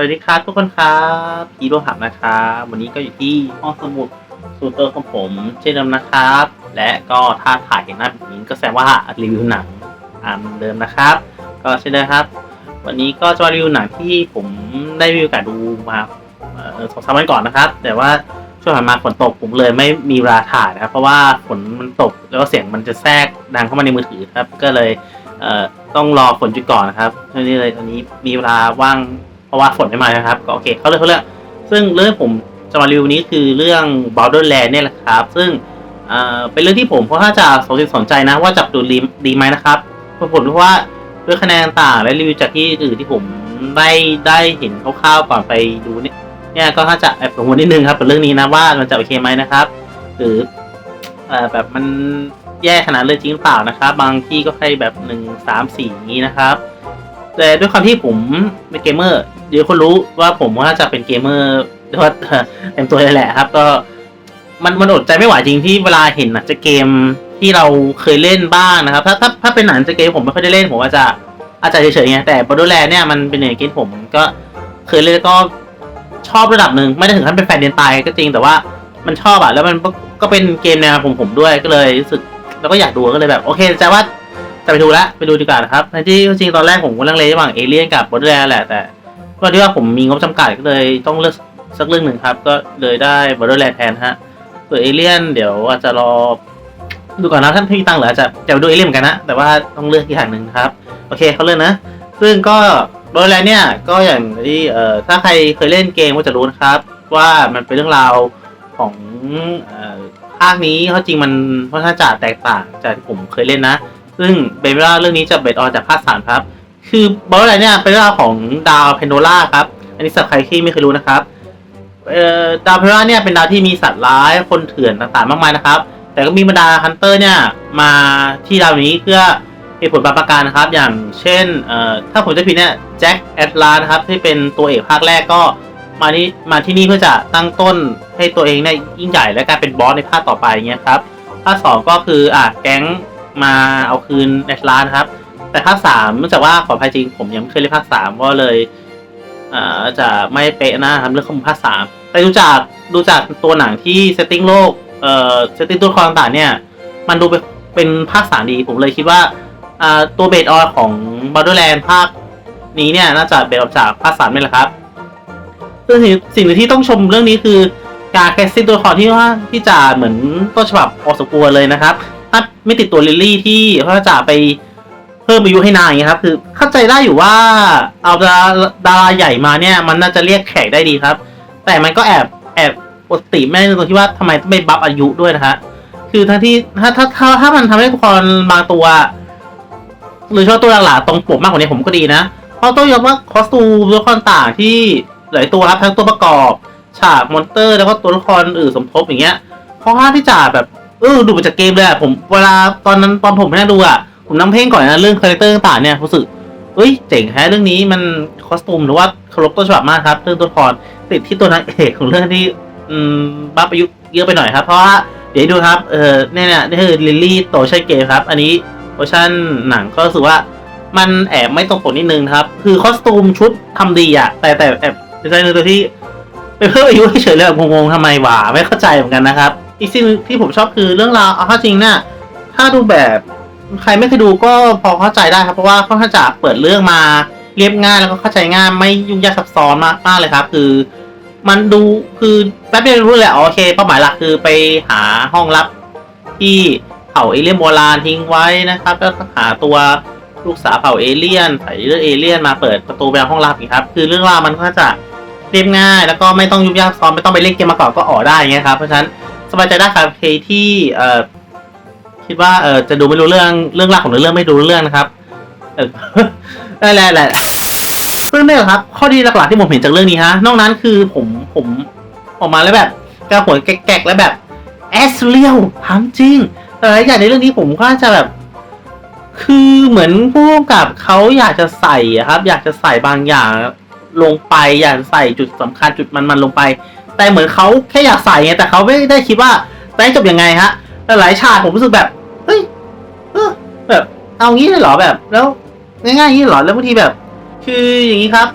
วัสดีครับทุกคนครับพีโรหับนะครับ วันนี้ก็อยู่ที่ห้องสมุดสูเตอร์ของผม เช่นเดิมนะครับ และก็ถ้าถ่ายเห็นหน้าแบบนี้ก็แสดงว่ารีวิวหนังตามเดิมนะครับ ก็เช่นเดิมครับ วันนี้ก็จะรีวิวหนังที่ผมได้มีโอกาสดูมาสองสามวันก่อนนะครับ แต่ว่าช่วงผ่านมาฝนตกผมเลยไม่มีเวลาถ่ายนะครับ เพราะว่าฝนมันตกแล้วก็เสียงมันจะแทรกดังเข้ามาในมือถือครับ ก็เลยเต้องรอฝนหยุดก่อนนะครับท่นี้เลยตอนนี้มีเวลาว่าง ราะว่าฝนไม่มานะครับ ก็โอเคเขาเรื่องเขาเรื่องซึ่งเรื่องผมจะมารีวิวนี้คือเรื่อง Borderland เนี่ยแหละครับ ซึ่งเป็นเรื่องที่ผมเพราะถ้าจะสนใจสนใจนะว่าจับดูดีดีไหมนะครับเพราะว่าด้วยคะแนนต่างและรีวิวจากที่อื่นที่ผมได้ได้เห็นคร่าวๆก่อนไปดูเนี่ยเนี่ยก็ถ้าจะแอบกังวลนิดนึงครับกับเรื่องนี้นะว่ามันจะโอเคไหมนะครับ หรืออแบบมันแย่ขนาดเลยจริงหรือเปล่านะครับ บางที่ก็ให้แบบหนึ่งสามสี่นี้นะครับ แต่ด้วยความที่ผมเป็นเกมเมอร์ เดี๋ยวคนรู้ว่าผมว่าจะเป็นเกมเมอร์ว่าเต็มตัวเลยแหละครับ ก็ มันมันอดใจไม่ไหวจริงที่เวลาเห็นหนังจะเกมที่เราเคยเล่นบ้างนะครับ ถ้าถ้าถ้าเป็นหนังจะเกมผมไม่ค่อยได้เล่นผมอาจจะอาจจะเฉยๆไงแต่ Borderlands เนี่ยมันเป็นหนึ่งเกมผมก็เคยเล่นก็ชอบระดับหนึ่งไม่ได้ถึงขั้นเป็นแฟนเดนตายก็จริงแต่ว่ามันชอบอะแล้วมันก็เป็นเกมแนวผมผมด้วยก็เลยรู้สึกแล้วก็อยากดูก็เลยแบบโอเคแต่ว่าจะไปดูละไปดูดีกว่านะครับในที่จริงตอนแรกผมก็ลังเลระหว่างเอเลี่ยนกับบอดแลนแหละแต่ ก็ที่ว่าผมมีงบจำกัดก็เลยต้องเลือกสักเรื่องหนึ่งครับ ก็เลยได้บอดแลนแทนฮะส่วนเอเลี่ยนเดี๋ยวอาจจะรอดูก่อนนะท่านพี่ตังเหรออาจจะจะดูเอเลี่ยนเหมือนกันนะ แต่ว่าต้องเลือกอีกอย่างหนึ่งครับ โอเคเขาเลือกนะ ซึ่งก็บอดแลนเนี่ยก็อย่างที่เอ่อถ้าใครเคยเล่นเกมก็จะรู้นะครับ ว่ามันเป็นเรื่องราวของภาคนี้เขาจริงมันค่อนข้างจะแตกต่างจากที่ผมเคยเล่นนะ ซึ่งเป็นเวลาเรื่องนี้จะเบสออนจากภาคสามครับ คือบอลอะไรเนี่ยเป็นเรื่องราของดาวเพนโดล่าครับ อันนี้สำหรับใครที่ไม่เคยรู้นะครับเอ่อดาวเพนโดล่าเนี่ยเป็นดาวที่มีสัตว์ร้ายคนเถื่อนต่างๆมากมายนะครับ แต่ก็มีบรรดาฮันเตอร์เนี่ยมาที่ดาวนี้เพื่อเหตุผลบางประการนะครับ อย่างเช่นเอ่อถ้าผมจะผิดเนี่ยแจ็คแอตลานะครับที่เป็นตัวเอกภาคแรกก็มาที่มาที่นี่เพื่อจะตั้งต้นให้ตัวเองเนี่ยยิ่งใหญ่และกลายเป็นบอสในภาคต่อไปเงี้ยครับภาคสองก็คืออะแก๊งมาเอาคืนแอตลานะครับ แต่ภาคสามเนื่องจากว่าขออภัยจริงผมยังไม่เคยเล่นภาคสามก็เลยอาจะไม่เป๊ะนะครับเรื่องขอมูลภาคสามแต่ดูจากดูจากตัวหนังที่เซตติ้งโลกเอ่อเซตติ้งตัวละครต่างเนี่ย มันดูเป็นเป็นภาคสามดีผมเลยคิดว่าตัวเบสออของบ o ด d แลนด์ภาคนี้เนี่ยน่าจะเบสออกจากภาคสามนี่แหละครับซึ่งสิ่งที่ต้องชมเรื่องนี้คือการแคสติ้งตัวละครที่ว่าที่จะเหมือนต้นฉบับพอสมควเลยนะครับ ถ้าไม่ติดตัวลิลลี่ที่เขาจะไป เพิ่มอายุให้นางอย่างเงี้ยครับ คือเข้าใจได้อยู่ว่าเอาดาราดาราใหญ่มาเนี่ย มันน่าจะเรียกแขกได้ดีครับ แต่มันก็แอบแอบปกติไม่ได้ตรงที่ว่าทำไมต้องไม่บัฟอายุด้วยนะฮะคือทั้งที่ถ้าถ้าถ้าถ้ามันทำให้ตัวละครบางตัว หรือเฉพาะตัวหลักๆตรงปกมากกว่านี้ผมก็ดีนะ เพราะต้องยอมว่าคอสตูมตัวละครต่างที่หลายตัวครับทั้งตัวประกอบ ฉากมอนเตอร์ แล้วก็ตัวละครอื่นสมทบอย่างเงี้ยค่อนข้าที่จะแบบเออดูมาจากเกมเลยอะผมเวลาตอนนั้นตอนผมไม่ได้ดูอะ ผมนั่งเพ่งก่อนนะเรื่องคาแรคเตอร์ต่างเนี่ยรู้สึกเอ้ยเจ๋งแฮะเรื่องนี้มันคอสตูมหรือว่าเคารพต้นฉบับมากครับเรื่องตัวละครติดที่ตัวนางเอกของเรื่องที่อืมบัฟอายุเยอะไปหน่อยครับ เพราะว่าเดี๋ยวดูครับเออเนี่ยเนี่ยนี่คือลิลลี่โตชัยเกมครับ อันนี้เวอร์ชันหนังก็รู้สึกว่ามันแอบไม่ตรงปกนิดนึงครับ คือคอสตูมชุดทำดีอะแต่แต่แอบดีไซน์ตัวที่ไปเพิ่มอายุเฉยเลยแบบงงๆทำไมวะไม่เข้าใจเหมือนกันนะครับ อีกสิ่งที่ผมชอบคือเรื่องราวเอาข้าจริงเนี่ยถ้าดูแบบ ใครไม่เคยดูก็พอเข้าใจได้ครับ เพราะว่าค่อนข้างจะเปิดเรื่องมาเรียบง่ายแล้วก็เข้าใจง่ายไม่ยุ่งยากซับซ้อนมากมากเลยครับ คือ มันดูคือแป๊บเดียวรู้เลยอ๋อโอเคเป้าหมายหลักคือไปหาห้องลับ ที่เผ่าเอเลี่ยนโบราณทิ้งไว้นะครับ แล้วก็หาตัวลูกสาวเผ่าเอเลี่ยนใส่เรื่องเอเลี่ยนมาเปิดประตูไปห้องลับอีกครับ คือเรื่องราวมันก็จะเรียบง่าย แล้วก็ไม่ต้องยุ่งยากซ้อมไม่ต้องไปเล่นเกมมาก่อนก็ออกได้เงี้ยครับเพราะฉะนั้นสบายใจได้ครับใครที่เอ่อ คิดว่าเออจะดูไม่รู้เรื่องเรื่องราวของเรื่องไม่ดูรู้เรื่องนะครับเออได้แหละแหละเรื่องนี้แหละครับ ข้อดีหลักๆที่ผมเห็นจากเรื่องนี้ฮะ นอกนั้นคือผมผมออกมาแล้วแบบกระหัวแกกแล้วแบบแอสเลียวถามจริงแต่หลายอย่างในเรื่องนี้ผมก็จะแบบ คือเหมือนผู้กำกับเขาอยากจะใส่ครับ อยากจะใส่บางอย่างลงไปอยากใส่จุดสำคัญจุดมันมันๆลงไป แต่เหมือนเขาแค่อยากใส่ไงแต่เขาไม่ได้คิดว่าจะให้จบยังไงฮะแต่หลายฉากผมรู้สึกแบบ แบบ เอางี้เลยเหรอแบบ แล้วง่ายๆอย่างนี้เหรอแล้วบางทีแบบ คืออย่างนี้ครับ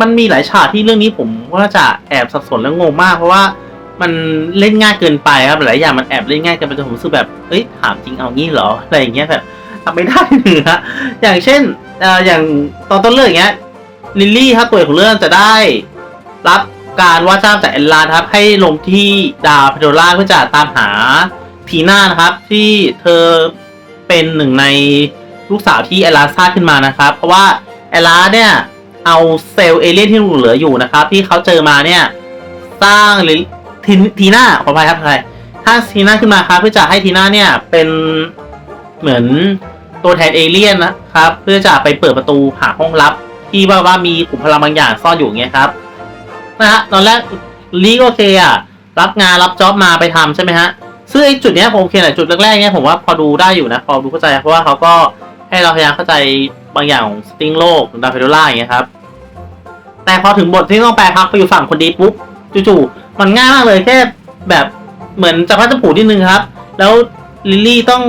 มันมีหลายฉากที่เรื่องนี้ผมว่าจะแอบสับสนและงงมาก เพราะว่ามันเล่นง่ายเกินไปครับหลายอย่างมันแอบเล่นง่ายเกินไปจนผมรู้สึกแบบเอ้ยถามจริงเอางี้เหรออะไรอย่างเงี้ยแบบทำไม่ได้เลยฮะอย่างเช่นเอออย่างตอนต้นเรื่องอย่างเงี้ยลิลลี่ครับตัวเอกของเรื่องจะได้รับการว่าจ้างจากแอนลาครับ ให้ลงที่ดาวพโดล่าเพื่อจะตามหาทีน่านะครับ ที่เธอ เป็นหนึ่งในลูกสาวที่แอลาสร้างขึ้นมานะครับ เพราะว่าแอลาเนี่ยเอาเซลล์เอเลี่ยนที่เหลืออยู่นะครับ ที่เขาเจอมาเนี่ยสร้างหรือทีทีน่าขออภัยครับใครถ้าทีน่าขึ้นมาครับเพื่อจะให้ทีน่าเนี่ยเป็นเหมือนตัวแทนเอเลี่ยนนะครับ เพื่อจะไปเปิดประตูหาห้องลับ ที่ว่าว่ามีขุมพลังบางอย่างซ่อนอยู่อย่างเงี้ยครับนะฮะตอนแรกลีก็โอเคอะรับงานรับจ็อบมาไปทำใช่ไหมฮะ ซึ่งไอ้จุดเนี้ยผมโอเคแหละจุดแรกๆเนี่ยผมว่าพอดูได้อยู่นะพอดูเข้าใจเพราะว่าเขาก็ให้เราพยายามเข้าใจบางอย่างของสติงโลกหรือดาเฟโดล่าอย่างเงี้ยครับแต่พอถึงบทที่ต้องแปลพักไปอยู่ฝั่งคนดีปุ๊บจู่ๆมันง่ายมากเลยแค่แบบเหมือนจะพัดจะผูนิดนึงครับ แล้วลิลลี่ต้อง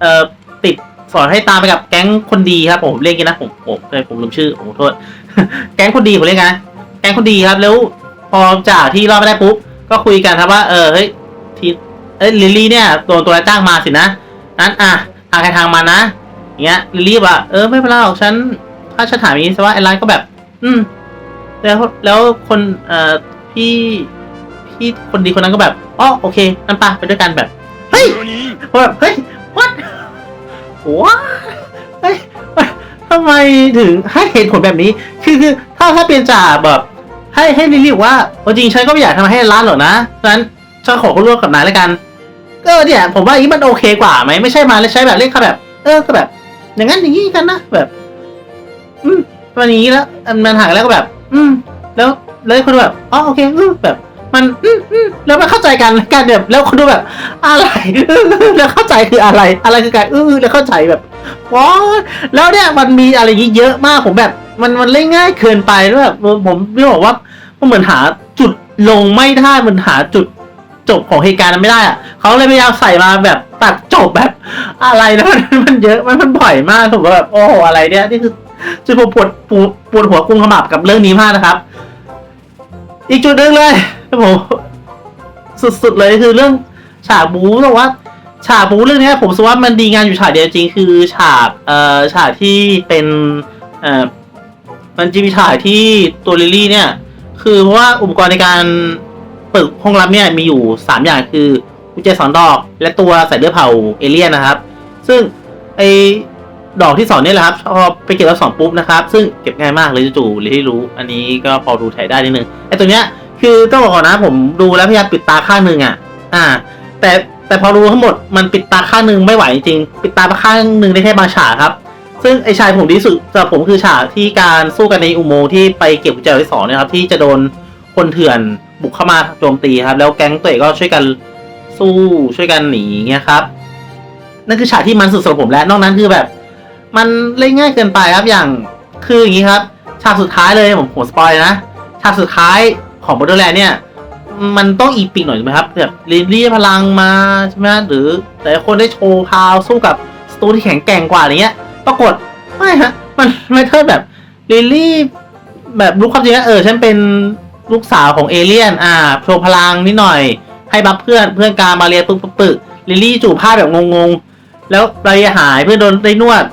เอ่อติดสอนให้ตามไปกับแก๊งคนดีครับผมเรียกกันนะผมผมเคยผมลืมชื่อผมโทษ แก๊งคนดีผมเรียกไงแก๊งคนดีครับแล้วพอจากที่รอดไม่ได้ปุ๊บก็คุยกันครับว่าเออเฮ้ย เอ้ยลิลลี่เนี่ยโดนตัวอะไรจ้างมาสินะนั้นอะทางใครทางมันนะอย่างเงี้ยลิลลี่ว่าเออไม่เป็นไรหรอกฉัน ถ้าฉันถามอย่างนี้ซะว่าไอ้ไลน์ก็แบบ อืม แล้วแล้วคนเอ่อพี่พี่คนดีคนนั้นก็แบบอ๋อโอเคนั่นปะไปด้วยกันแบบเฮ้ยแบบเฮ้ย what what เฮ้ยทำไมถึงให้เหตุผลแบบนี้ คือคือถ้าถ้าเป็นจ่าแบบให้ให้ลิลลี่ว่าเอาจริงฉันก็ไม่อยากทำให้ร้านหรอกนะฉะนั้นฉันขอเขาร่วมกับนายแล้วกัน ก็เนี่ย ผมว่าอย่างนี้มันโอเคกว่าไหมไม่ใช่มาแล้วใช้แบบเล่นค่ะแบบ เออก็แบบ อย่างนั้นอย่างนี้กันนะแบบ อืมมันนี้แล้วมันหาแล้วก็แบบ อืม แล้วแล้วคนดูแบบอ๋อโอเคอืมแบบ มันอืมอืมแล้วมันเข้าใจกันกันแบบแล้วคนดูแบบ อะไรแล้วเข้าใจคืออะไร อะไรคือการอือแล้วเข้าใจแบบว้าแล้วเนี่ยมันมีอะไรอย่างงี้เยอะมากผมแบบ มันมันเล่นง่ายเกินไปแล้วแบบผมไม่บอกว่ามันเหมือนหาจุดลงไม่ได้มันหาจุด จบของเหตุการณ์นั้นไม่ได้อะเขาเลยพยายามใส่มาแบบตัดจบแบบอะไรนะมันมันเยอะมันมันบ่อยมากผมก็แบบโอ้โหอะไรเนี่ยนี่คือจนผมปวดปวดปวดหัวกุมขมับกับเรื่องนี้มากนะครับ อีกจุดหนึ่งเลยที่ผมสุดๆเลยคือเรื่องฉากบู๊ต้องว่าฉากบู๊เรื่องเนี้ยผมรู้สึกว่ามันดีงานอยู่ฉากเดียวจริงคือฉากเอ่อฉากที่เป็นเอ่อมันจะมีฉากที่ตัวลิลลี่เนี่ย คือเพราะว่าอุปกรณ์ในการ ปิดห้องลับเนี่ยมีอยู่สามอย่างคือกุญแจสองดอก และตัวใส่เลือดเผาเอเลี่ยนนะครับ ซึ่งไอดอกที่สองนี่ยแหละครับพอไปเก็บแล้วสองปุ๊บนะครับ ซึ่งเก็บง่ายมากเลยจู่ๆเลยที่รู้ อันนี้ก็พอดูถ่ายได้นิดนึงไอตัวเนี้ยคือต้องบอกก่อนนะผมดูแล้วพยายามปิดตาข้างหนึ่งอะ อ่า แต่แต่พอรู้ทั้งหมดมันปิดตาข้างหนึ่งไม่ไหวจริงปิดตาข้างหนึ่งได้แค่บางฉากครับ ซึ่งไอชายผมดีที่สุดสำหรับผมคือฉากที่การสู้กันในอุโมงค์ที่ไปเก็บกุญแจดอกที่สองเนะครับที่จะโดนคนเถื่อน บุกเข้ามาโจมตีครับ แล้วแก๊งตัวเอกก็ช่วยกันสู้ช่วยกันหนีเงี้ยครับ นั่นคือฉากที่มันสุดสำหรับผมแล้วนอกนั้นคือแบบ มันเล่นง่ายเกินไปครับอย่างคืออย่างนี้ครับ ฉากสุดท้ายเลยผมผมสปอยนะฉากสุดท้ายของบ o เ d อร์แลนด์เนี่ย มันต้องอีปิกหน่อยใช่ไหมครับแบบรีบเรียพลังมาใช่ไหมหรือแต่คนได้โชว์พาวสู้กับสตูที่แข็งแกร่งกว่าอะไรเงี้ย ปรากฏไม่ฮะมันไม่เท่าแบบลิลลี่แบบรู้ความจริงนะเออฉันเป็น ลูกสาวของเอเลี่ยน อ่าโชว์พลังนิดหน่อย ให้บัฟเพื่อนเพื่อนการมาเรียปึ๊กปึ๊กปึ๊กลิลลี่จูบผ้าแบบงงๆ แล้วไรหายเพื่อนโดนได้นวด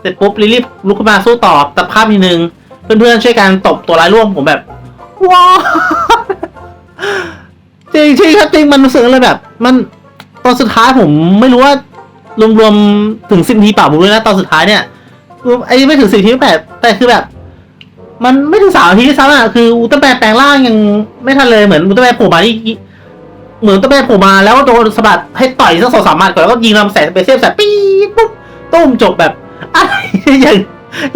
เสร็จปุ๊บลิลลี่ลุกขึ้นมาสู้ต่อตัดภาพทีนึง เพื่อนๆช่วยกันตบตัวร้ายร่วมผมแบบว้าจริงจริงครับจริงมันรู้สึกเลยแบบ มันตอนสุดท้ายผมไม่รู้ว่ารวมๆถึงสิบทีเปล่าผมรู้นะตอนสุดท้ายเนี่ยไอ้ไม่ถึงสิบทีแต่แต่คือแบบ มันไม่ถึงสามนาทีด้วยซ้ำอะคืออุลตร้าแมนแปลงร่างยังไม่ทันเลยเหมือนอุลตร้าแมนโผล่มาที่เหมือนอุลตร้าแมนโผล่มาแล้วโดนสะบัดให้ต่อยสักสองสามหมัดก่อนแล้วก็ยิงลำแสงสเปเชียลแสงปี๊ดปุ๊บตุ้มจบแบบอะไรยัง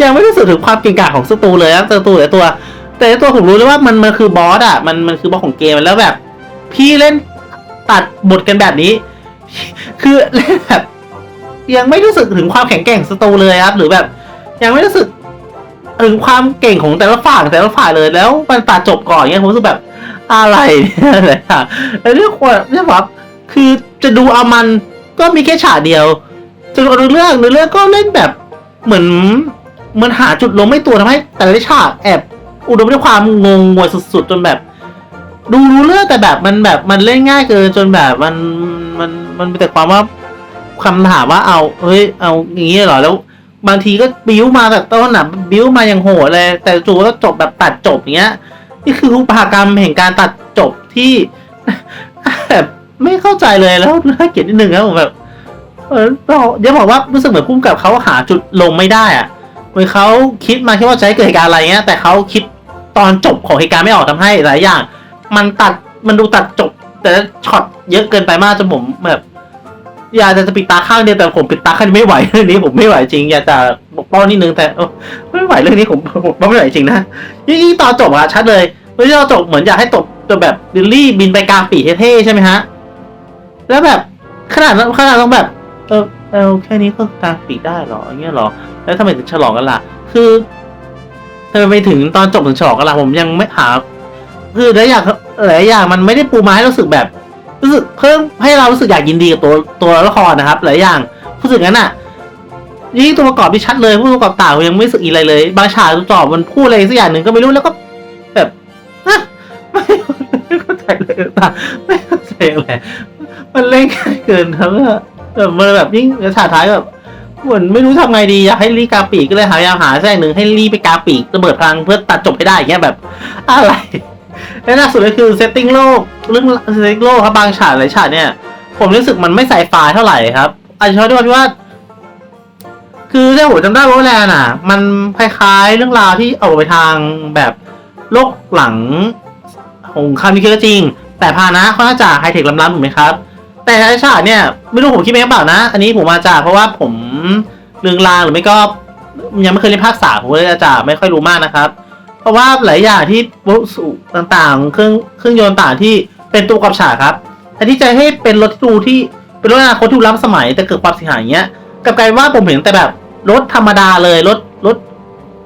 ยังไม่รู้สึกถึงความเก่งกาจของสตูเลยนะสตูแต่ตัว แต่ตัวผมรู้เลยว่ามันมันคือบอสอะมันมันคือบอสของเกมแล้วแบบ พี่เล่นตัดบทกันแบบนี้ คือเล่นแบบยังไม่รู้สึกถึงความแข็งแกร่งสตูเลยครับ หรือแบบ ยังไม่รู้สึก ถึงความเก่งของแต่ละฝ่ายแต่ละฝ่ายเลยแล้วมันตัดจบก่อนเงี้ยผมรู้สึกแบบอะไรเนี่ยอะไรอะเรื่องควรเรื่องแบบคือจะดูเอามันก็มีแค่ฉากเดียวจนเรื่องเรื่องก็เล่นแบบเหมือนเหมือนหาจุดลงไม่ตัวทำให้ แต่ละฉากแอบอุดมด้วยความงงงวยสุดๆจนแบบ ดูรู้เรื่องแต่แบบมันแบบมันเล่นง่ายเกินจนแบบมันมันมันเป็นแต่ความว่าคำถามว่าเอาเฮ้ยเอาอย่างนี้เหรอแล้ว บางทีก็บิ้วมาแบบต้นอะบิ้วมาอย่างโหดเลย แต่จู่ก็จบแบบตัดจบอย่างเงี้ย นี่คืออุปากรรมแห่งการตัดจบที่แบบไม่เข้าใจเลยแล้วน่าเกลียดนิดนึงนะผมแบบเออเดี๋ยวบอกว่ารู้สึกเหมือนพุ่มกับเขาหาจุดลงไม่ได้อะเหมือนเขาคิดมาแค่ว่าจะให้เกิดเหตุการณ์อะไรเงี้ยแต่เขาคิดตอนจบของเหตุการณ์ไม่ออกทำให้หลายอย่าง มันตัดมันดูตัดจบ แต่ช็อตเยอะเกินไปมากจนผมแบบ อยากจะปิดตาข้างเดียวแต่ผมปิดตาข้างเดียวไม่ไหวเรื่องนี้ผมไม่ไหวจริง อยากจะปกป้องนิดนึงแต่ไม่ไหวเรื่องนี้ผมผมไม่ไหวจริงนะยิ่งตอนจบอะชัดเลยไม่ใช่ตอนจบเหมือนอยากให้จบจนแบบดิลลี่บินไปกลางปีเท่ๆใช่ไหมฮะ แล้วแบบขนาดขนาดต้องแบบ เออเออแค่นี้ก็กลางปีได้เหรออย่างเงี้ยเหรอ แล้วทำไมถึงฉลองกันล่ะ คือทำไมไปถึงตอนจบถึงฉลองกันล่ะผมยังไม่หาคือหลายอย่างหลายอย่างมันไม่ได้ปูมาให้รู้สึกแบบ รู้สึกเพิ่มให้เรารู้สึกอยากยินดีกับตัวตัวละครนะครับหลายอย่างรู้สึกงั้นอะยิ่งตัวประกอบที่ชัดเลยผู้ประกอบต่างยังไม่รู้สึกอีอะไรเลย บางฉากตัวจอบมันพูดอะไรสักอย่างหนึ่งก็ไม่รู้แล้วก็แบบไม่เข้าใจเลยต่างไม่เข้าใจเลยมันเล่นง่ายเกินครับแบบมันแบบยิ่งฉากท้ายแบบเหมือนไม่รู้ทำไงดีอยากให้รีกาปีกก็เลยหายาหาแทรกหนึ่งให้รีไปกาปีกระเบิดพลังเพื่อตัดจบให้ได้อย่างเงี้ยแบบ อะไร และล่าสุดก็คือเซตติ้งโลกเรื่องเซตติ้งโลกครับบางฉากหลายฉากเนี่ย ผมรู้สึกมันไม่ใส่ไฟเท่าไหร่ครับอาจจะเพราะวยที่ว่า คือถ้าผมจำได้ว่าแลนอะ มันคล้ายๆเรื่องราวที่เอาไปทางแบบโลกหลังของคามิเคก็จริง แต่พานะเขาน่าจะไฮเทคล้ำๆถูกไหมครับ แต่ในฉากเนี่ยไม่รู้ผมคิดเองเปล่านะ อันนี้ผมมาจากเพราะว่าผมเรืองรางหรือไม่ก็ยังไม่เคยเล่นภาคสามผมเลยอาจจะไม่ค่อยรู้มากนะครับ เพราะว่าหลายอย่างที่วัสดุต่างๆ เครื่องเครื่องยนต์ต่างที่เป็นตัวกอบฉากครับแทนที่จะให้เป็นรถที่ดูที่เป็นรถอนาคตที่ล้ำสมัยแต่เกิดความเสียหายอย่างเงี้ยกลับกลายว่าผมเห็นแต่แบบรถธรรมดาเลยรถรถ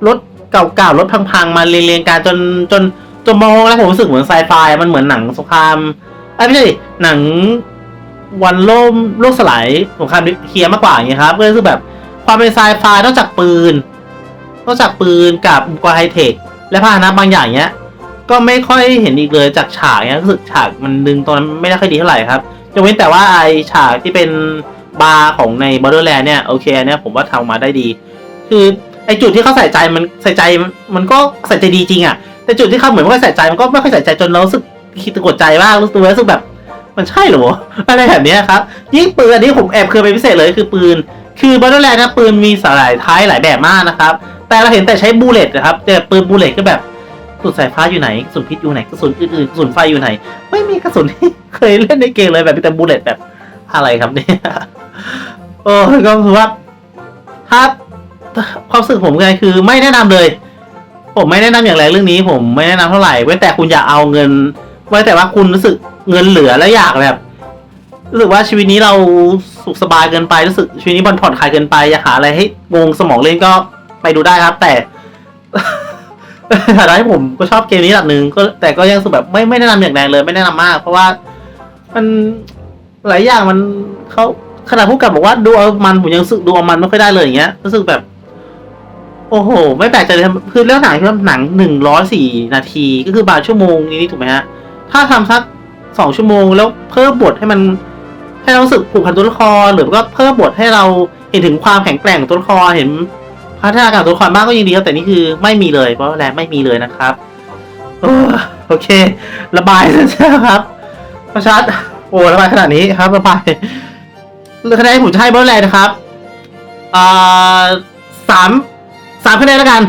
รถเก่าๆรถพังๆมาเรียงๆกันจนจนจนมองแล้วผมรู้สึกเหมือนไซไฟมันเหมือนหนังสงครามอ้ไม่ใช่หนังวันโลมโลกสลายสงครามนิวเคลียร์มากกว่าอย่างเงี้ยครับก็รู้สึกแบบความเป็นไซไฟนอกจากปืนนอกจากปืนกับอุปกรณ์ไฮเทค และพาหนะบางอย่างเนี้ย ก็ไม่ค่อยเห็นอีกเลยจากฉากเนี้ยรู้สึกฉากมันดึงตรงนั้นไม่ได้ค่อยดีเท่าไหร่ครับยกเว้นแต่ว่าไอฉากที่เป็นบาร์ของใน Borderland เนี่ยโอเคเนี่ยผมว่าทำมาได้ดี คือไอจุดที่เขาใส่ใจมันใส่ใจมันก็ใส่ใจดีจริงอะแต่จุดที่เขาเหมือนไม่ค่อยใส่ใจมันก็ไม่ค่อยใส่ใจจนเรารู้สึกคิดตะกดใจบ้างรู้สึกรู้สึกแบบ มันใช่หรออะไรแบบนี้ครับยิ่งปืนอันนี้ผมแอบเคยไปพิเศษเลยคือปืน คือ Borderland นะปืนมีสลายท้ายหลายแบบมากนะครับ แต่เราเห็นแต่ใช้บูเลตนะครับ แต่ปืนบูเลตก็แบบกระสุนสายฟ้าอยู่ไหนกระสุนพิษอยู่ไหนกระสุนอื่นๆกระสุนไฟอยู่ไหน ไม่มีกระสุนที่เคยเล่นในเกมเลยแบบมีแต่บูเลตแบบอะไรครับเนี่ยโอ้ก็คือว่าถ้าความรู้สึกผมไงคือไม่แนะนำเลย ผมไม่แนะนำอย่างไรเรื่องนี้ ผมไม่แนะนำเท่าไหร่เว้นแต่คุณอย่าเอาเงินไว้แต่ว่าคุณรู้สึกเงินเหลือแล้วอยากแบบรู้สึกว่าชีวิตนี้เราสุขสบายเกินไปรู้สึกชีวิตนี้มันผ่อนคลายเกินไปอยากหาอะไรให้งงสมองเล่นก็ ไปดูได้ครับ แต่ฐานะที่ผมก็ชอบเกมนี้ระดับหนึ่งก็แต่ก็ยังสึกแบบไม่ไม่แนะนำอย่างแรงเลยไม่แนะนำมาก เพราะว่ามันหลายอย่างมันเขาขนาดผู้กับบอกว่าดูเอามันผมยังสึกดูเอามันไม่ค่อยได้เลยอย่างเงี้ยรู้สึกแบบ โอ้โห ไม่แปลกใจเลยคือเรื่องหนังคือหนังหนึ่งร้อยสี่นาที ก็คือบาทชั่วโมงนี้ถูกไหมฮะ ถ้าทำสักสองชั่วโมงแล้วเพิ่มบทให้มัน ให้เราสึกผูกพันตัวละครหรือก็เพิ่มบทให้เราเห็นถึงความแข็งแกร่งของตัวละครเห็น พัฒนาการตัวละครมากก็ยังดีครับแต่นี่คือไม่มีเลยเพราะแรงไม่มีเลยนะครับโอโอเค ระบายแล้วใช่ไหมครับประชัดโอ้ระบายขนาดนี้ครับระบายคะแนนผมจะให้เบอร์แรกนะครับอ่าสามสามคะแนนแล้วกัน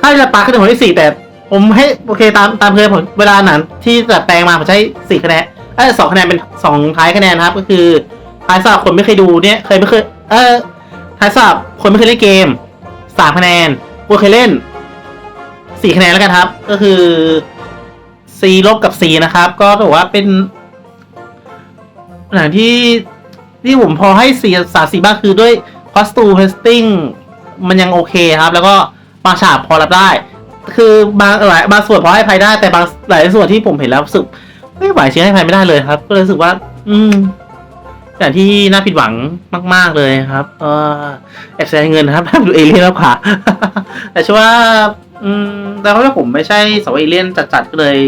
ถ้าจะปาขึ้นผมให้สี่แต่ผมให้โอเคตามตามเคยผมเวลาหนังที่จะแปลงมาผมใช้สี่คะแนนเออสองคะแนนเป็นสองท้ายคะแนนนะครับ ก็คือท้ายสำหรับคนไม่เคยดูเนี่ยเคยไม่เคยเออท้ายสำหรับคนไม่เคยเล่นเกม สามคะแนนคนเคยเล่นสี่คะแนนแล้วกันครับ ก็คือ C ลบกับ C นะครับ ก็ถือว่าเป็นหนังที่ที่ผมพอให้สีสามสี่บ้างคือด้วย costume testing มันยังโอเคครับ แล้วก็บางฉากพอรับได้ คือบางหลายบางส่วนพอให้ภัยได้แต่บางหลายส่วนที่ผมเห็นแล้วรู้สึกไม่ไหวเชื่อให้ภัยไม่ได้เลยครับ ก็เลยรู้สึกว่า อืม อย่างที่น่าผิดหวังมาก ๆ เลยครับเออแอบแสดงเงินนะครับดูเอเลี่ยนแล้วค่ะ แต่เชื่อว่าอืมแต่เพราะว่าผมไม่ใช่สาวเอเลี่ยนจัดๆก็เลย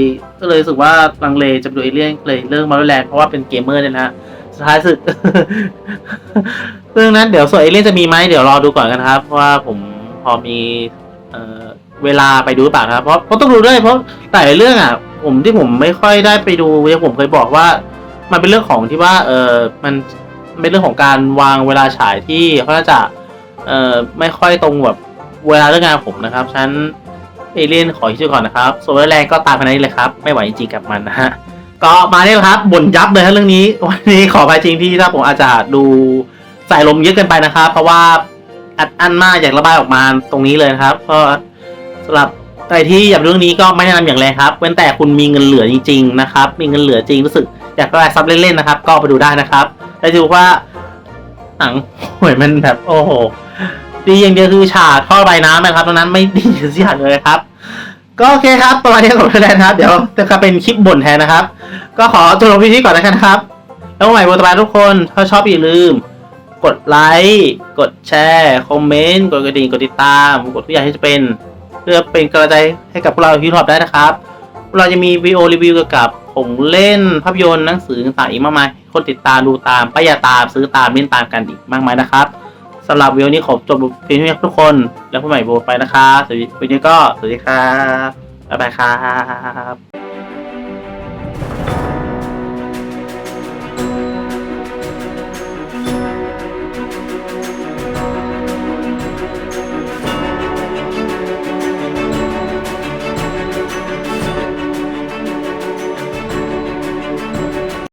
ก็เลยรู้สึกว่าลังเลจะดูเอเลี่ยนเลยเลิกมาด้วยแลนด์เพราะว่าเป็นเกมเมอร์เนี่ยนะสุดท้ายสุดเรื่องนั้นเดี๋ยวส่วนเอเลี่ยนจะมีไหมเดี๋ยวรอดูก่อนกันนะครับเพราะว่าผมพอมีเอ่อเวลาไปดูหรือเปล่าครับเพราะเพราะต้องดูด้วยเพราะหลายเรื่องอะ ผมที่ผมไม่ค่อยได้ไปดูอย่างผมเคยบอกว่า มันเป็นเรื่องของที่ว่าเออมันเป็นเรื่องของการวางเวลาฉายที่เขาจะเอ่อไม่ค่อยตรงแบบเวลาเรื่องงานผมนะครับฉันเอเลี่ยนขอชื่อก่อนนะครับโซเวอร์แรงก็ตามไปนี้เลยครับ ไม่ไหวจริงๆกับมันนะฮะก็มาเนี่ยครับบ่นยับเลยฮะเรื่องนี้ วันนี้ขอไปจริงที่ถ้าผมอาจจะดูใส่ลมเยอะเกินไปนะครับ เพราะว่าอัดอั้นมากอยากระบายออกมาตรงนี้เลยครับ ก็สำหรับใครที่อยากเรื่องนี้ก็ไม่แนะนำอย่างแรงครับเว้นแต่คุณมีเงินเหลือจริง ๆ นะครับ มีเงินเหลือจริงรู้สึก อยากระบายซับเล่นๆนะครับ ก็ไปดูได้นะครับแต่ถือว่าหนังหวยมันแบบโอ้โหดีอย่างเดียวคือฉากท่อระบายน้ำนะครับตรงนั้นไม่ดีสักอย่างเลยครับ ก็โอเคครับประมาณนี้ของแทนะครับ เดี๋ยวจะเป็นคลิปบ่นแทนนะครับ ก็ขอจบลงที่นี้ก่อนนะครับ แล้วใหม่โบตบาทุกคนถ้าชอบอย่าลืม กดไลค์กดแชร์คอมเมนต์กดกระดิ่งกดติดตาม กดทุกอย่างที่จะเป็น เพื่อเป็นกำลังใจให้กับพวกเราที่ทอบได้นะครับ เราจะมีวิดีโอรีวิวเกี่ยวกับ ของเล่นภาพยนตร์หนังสือต่างอีกมากมาย คนติดตามดูตามป้ายาตามซื้อตามเล่นตามกันอีกมากมายนะครับสำหรับวิดีโอนี้ขอจบเพียงเท่านี้ทุกคน แล้วพบใหม่โบไปนะครับสวัสดีวันนี้ก็สวัสดีครับบ๊ายบายครับ